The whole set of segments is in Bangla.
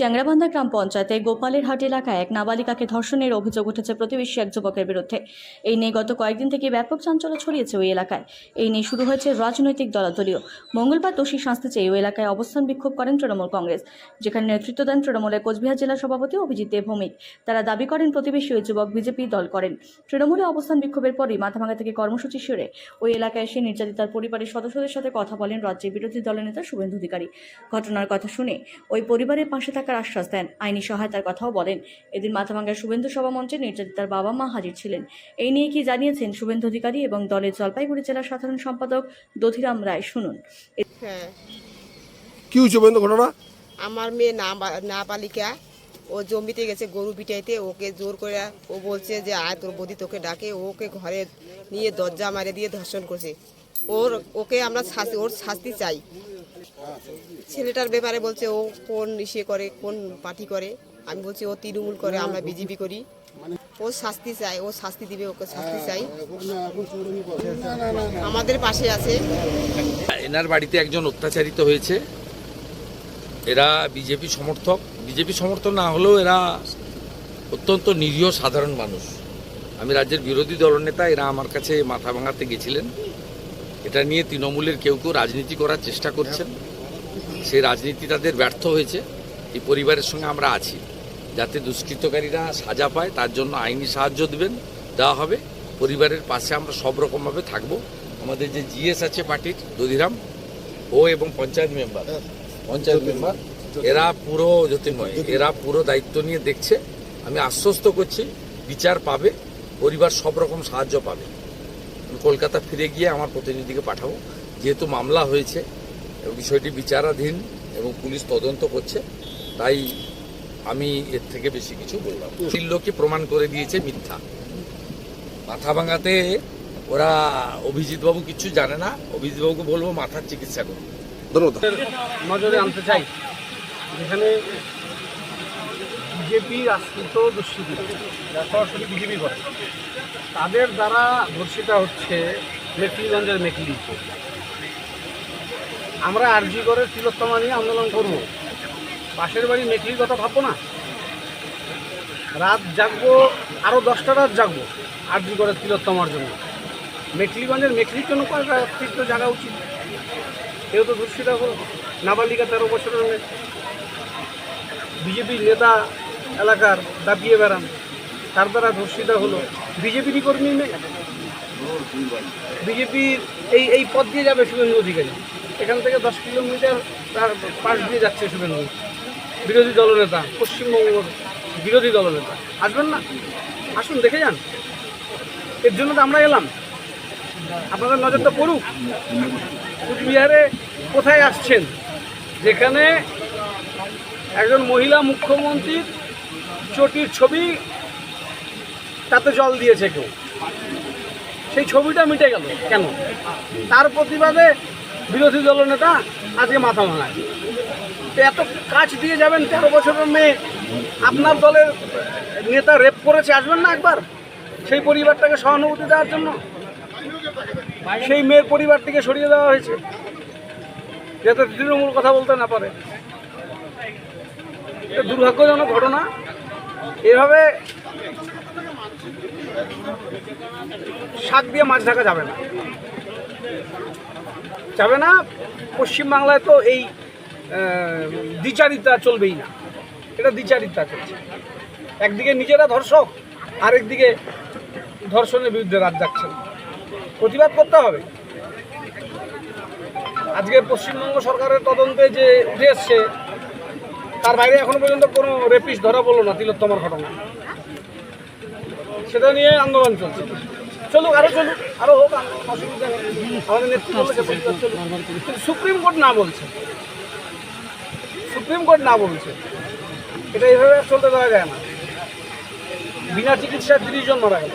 চ্যাংরাবান্ধা গ্রাম পঞ্চায়েতে গোপালের হাট এলাকায় এক নাবালিকাকে ধর্ষণের অভিযোগ উঠেছে প্রতিবেশী এক যুবকের বিরুদ্ধে। এই নিয়ে গত কয়েকদিন থেকে ব্যাপক চাঞ্চল্য ছড়িয়েছে ওই এলাকায়। এই নিয়ে শুরু হয়েছে রাজনৈতিক দলাদলীয়। মঙ্গলবার দোষী শাস্তি চেয়ে ওই এলাকায় অবস্থান বিক্ষোভ করেন তৃণমূল কংগ্রেস। যেখানে নেতৃত্ব দেন তৃণমূলের কোচবিহার জেলা সভাপতি অভিজিৎ দেব ভৌমিক। তারা দাবি করেন প্রতিবেশী ওই যুবক বিজেপি দল করেন। তৃণমূলে অবস্থান বিক্ষোভের পরই মাথাভাঙা থেকে কর্মসূচি সেরে ওই এলাকায় এসে নির্যাতিতার পরিবারের সদস্যদের সাথে কথা বলেন রাজ্যের বিরোধী দলনেতা শুভেন্দু অধিকারী। ঘটনার কথা শুনে ওই পরিবারের পাশে থাকার আশ্বাস দেন। আইনি সহায়তার কথাও বলেন। এদিন মাথাভাঙ্গার শুভেন্দু সভা মঞ্চে নির্যাতিতার বাবা মা হাজির ছিলেন। এই নিয়ে কি জানিয়েছেন শুভেন্দু অধিকারী এবং দলের জলপাইগুড়ি জেলার সাধারণ সম্পাদক দধিরাম রায়? শুনুন। হ্যাঁ। কি বন্ধু ঘটনা? আমার মেয়ে না নাবালিকা ও জমিতে গেছে গরু পিটাইতে ওকে জোর করে ও বলছে যে আয় তোর বদি তোকে ডাকে ওকে ঘরে নিয়ে দরজা মারে দিয়ে ধর্ষণ করছে। ওর ওকে আমরা শাস্তি ওর শাস্তি চাই। ছেলেটার ব্যাপারে বলছে, ও কোন ইসে করে, কোন পার্টি করে? আমি বলছি, ও তৃণমূল করে, আমরা বিজেপি করি। ও শাস্তি চাই ও শাস্তি দিবে, ওকে শাস্তি চাই। আমাদের পাশে আছে। এনার বাড়িতে একজন অত্যাচারিত হয়েছে। এরা বিজেপি সমর্থক। বিজেপি সমর্থক না হলেও এরা অত্যন্ত নিরীহ, সাধারণ মানুষ। আমি রাজ্যের বিরোধী দলনেতা, এরা আমার কাছে মাথা ভাঙাতে গেছিলেন। এটা নিয়ে তৃণমূলের কেউ কেউ রাজনীতি করার চেষ্টা করছেন। সেই রাজনীতি তাদের ব্যর্থ হয়েছে। এই পরিবারের সঙ্গে আমরা আছি। যাতে দুষ্কৃতকারীরা সাজা পায়, তার জন্য আইনি সাহায্য দেবেন, দেওয়া হবে। পরিবারের পাশে আমরা সব রকমভাবে থাকব। আমাদের যে জিএস আছে পার্টির, দধিরাম, ও এবং পঞ্চায়েত মেম্বার। পঞ্চায়েত মেম্বার, এরা পুরো জ্যোতির্ময়, এরা পুরো দায়িত্ব নিয়ে দেখছে। আমি আশ্বস্ত করছি, বিচার পাবে, পরিবার সব রকম সাহায্য পাবে। কলকাতা ফিরে গিয়ে আমার প্রতিনিধিকে পাঠাবো। যেহেতু মামলা হয়েছে বিষয়টি বিচারাধীন এবং পুলিশ তদন্ত করছে তাই আমি এর থেকে বেশি কিছু বললাম। তিন লোকই প্রমাণ করে দিয়েছে মিথ্যা। মাথা ভাঙাতে ওরা অভিজিৎবাবু কিছু জানে না অভিজিৎবাবুকে বলব মাথার চিকিৎসা করুন। ধন্যবাদ। নজরে আনতে চাই যেখানে বিজেপি আশ্রিত দুষ্কৃতি যারা সরাসরি বিজেপি করে তাদের দ্বারা ধর্ষিতা হচ্ছে মেকলিগঞ্জের মেকলি আমরা আরজি করে তিলোত্তমা নিয়ে আন্দোলন করব। পাশের বাড়ি মেকলির কথা ভাববো না? রাত জাগবো আরও দশটা রাত জাগবো আরজি করে তিলোত্তমার জন্য। মেকলিগঞ্জের মেকলির জন্য কয়েকটা রাত্রির তো জাগা উচিত। কেউ তো ধর্ষিতা হলো। নাবালিকা তেরো বছরের মেয়ে। বিজেপির নেতা এলাকার দাপিয়ে বেড়ান। তার দ্বারা ধর্ষিতা হলো। বিজেপিরই কর্মী মেয়ে। বিজেপির এই এই পথ দিয়ে যাবে শুভেন্দু অধিকারী এখান থেকে দশ কিলোমিটার তার পাশ দিয়ে যাচ্ছে শুভেন্দু। বিরোধী দলনেতা পশ্চিমবঙ্গ বিরোধী দলনেতা। আসবেন না? আসুন, দেখে যান। এর জন্য তো আমরা এলাম। আপনাদের নজরটা পড়ুক। কুচবিহারে কোথায় আসছেন? যেখানে একজন মহিলা মুখ্যমন্ত্রীর চটির ছবি, তাতে জল দিয়েছে কেউ। সেই ছবিটা মিটে গেল। কেন? তার প্রতিবাদে বিরোধী দলনেতা আজকে মাথা ভাঙায় তো এত কাজ দিয়ে যাবেন তেরো বছরের মেয়ে। আপনার দলের নেতা রেপ করেছে, আসবেন না একবার? সেই পরিবারটাকে সহানুভূতি দেওয়ার জন্য? সেই মেয়ের পরিবার থেকে সরিয়ে দেওয়া হয়েছে? যাতে তৃণমূল কথা বলতে না পারে। দুর্ভাগ্যজনক ঘটনা। এভাবে শাক দিয়ে মাছ ঢাকা যাবে না। যাবে না, পশ্চিমবাংলায় তো এই দ্বিচারিতা চলবেই না। এটা দ্বিচারিতা চলছে। একদিকে নিজেরা ধর্ষক, আরেকদিকে ধর্ষণের বিরুদ্ধে রাত যাচ্ছেন প্রতিবাদ করতে হবে। আজকে পশ্চিমবঙ্গ সরকারের তদন্তে যে উঠে এসছে, তার বাইরে এখনও পর্যন্ত কোনো রেপিস ধরা পড়ল না, তিলোত্তমার ঘটনা। সেটা নিয়ে আন্দোলন চলছে। চলুক, আরও চলুক, আরও হোক অসুবিধা নেই। আমাদের সুপ্রিম কোর্ট না বলছে। সুপ্রিম কোর্ট না বলছে। এটা এইভাবে আর চলতে দেওয়া যায় না। বিনা চিকিৎসায় তিরিশ জন মারা গেল।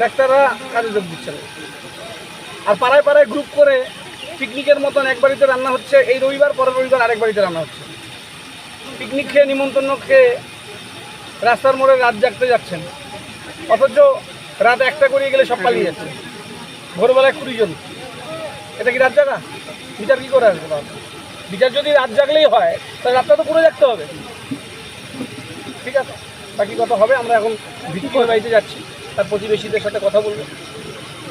ডাক্তাররা কাজে যোগ দিচ্ছে না। আর পাড়ায় পাড়ায় গ্রুপ করে পিকনিকের মতন এক বাড়িতে রান্না হচ্ছে। এই রবিবার, পরের রবিবার আরেক বাড়িতে রান্না হচ্ছে। পিকনিক খেয়ে নিমন্ত্রণ খেয়ে রাস্তার মোড়ে রাত জাগতে যাচ্ছেন। অথচ রাত একটা করে গেলে সব পালিয়ে যাচ্ছে। ভোরবেলায় কুড়ি জন। এটা কি রাত জাগা? বিচার কি করে আসবে? বিচার যদি রাত জাগলেই হয়, তাহলে রাতটা তো পুরো জাগতে হবে। ঠিক আছে? বাকি কথা হবে, আমরা এখন ভিত্তির বাড়িতে যাচ্ছি। তার প্রতিবেশীদের সাথে কথা বলব।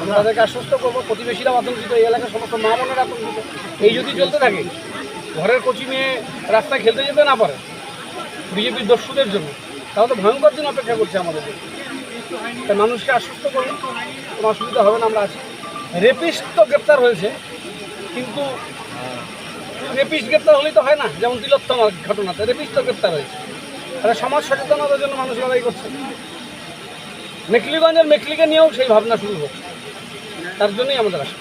আমরা তাদেরকে আশ্বস্ত করব। প্রতিবেশীরাও আতঙ্কিত, এই এলাকার সমস্ত মা বোনেরা আতঙ্কিত। এই যদি চলতে থাকে, ঘরের কচি মেয়ে রাস্তায় খেলতে যেতে না পারে, বিজেপির দস্যুদের জন্য, তাহলে তো ভয়ঙ্কর দিন অপেক্ষা করছে আমাদের তাই মানুষকে আশ্বস্ত করব কোনো অসুবিধা হবে না, আমরা আছি। রেপিস্ট তো গ্রেপ্তার হয়েছে, কিন্তু রেপিস্ট গ্রেপ্তার হলেই তো হয় না, যেমন তিলোত্তমার ঘটনাতে, রেপিস্ট তো গ্রেপ্তার হয়েছে। তাহলে সমাজ সচেতনতার জন্য মানুষ লড়াই করছে। মেকলিগঞ্জের মেকলিকে নিয়েও সেই ভাবনা শুরু হোক তার জন্যই আমাদের আসা